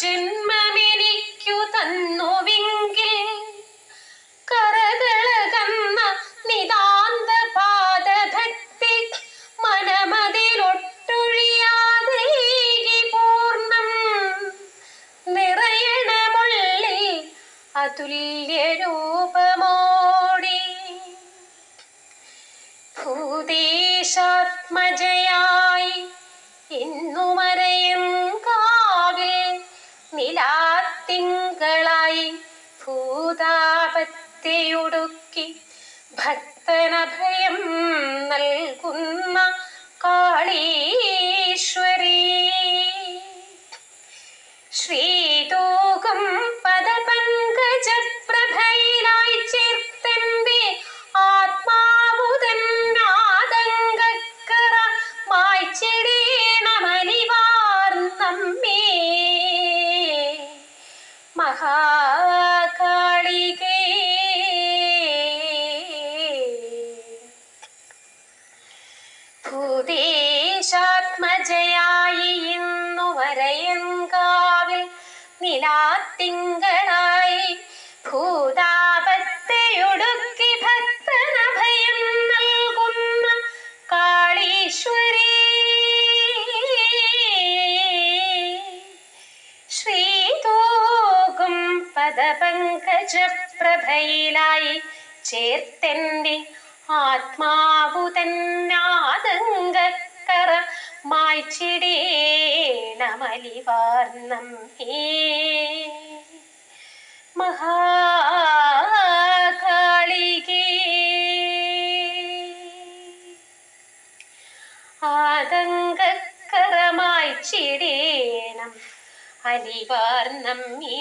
ജന്മമെനിക്കു തന്നുവെങ്കിൽ കറകളകന്ന നിതാന്ത പാദഭക്തി മനമതിലൊട്ടൊഴിയാതെ പൂർണം നിറയണമുള്ളിൽ അതുല്യ രൂപമോടി ഭൂദേശാത്മജയായി ഇന്നുമറയും നിലാത്തിങ്കളായി ഭൂതാപത്തെയൊടുക്കി ഭക്തനഭയം നൽകുന്ന കാളീശ്വരീ. ശ്രീതൂകം മഹാകാളികേ. ഭൂതേശാത്മജയായി ഇന്നു വരയങ്കാവിൽ നിലാത്തിങ്കളായി പദപങ്കജപ്രഭയിലായി ചേർത്തെന്റെ ആത്മാവു തന്നാതങ്കക്കറ മായ്ച്ചിടേണമലിവാർണം ഹേ. മഹാകാളികേ. ആദങ്കക്കറ ചിടേണം അലിവാർന്നമ്മേ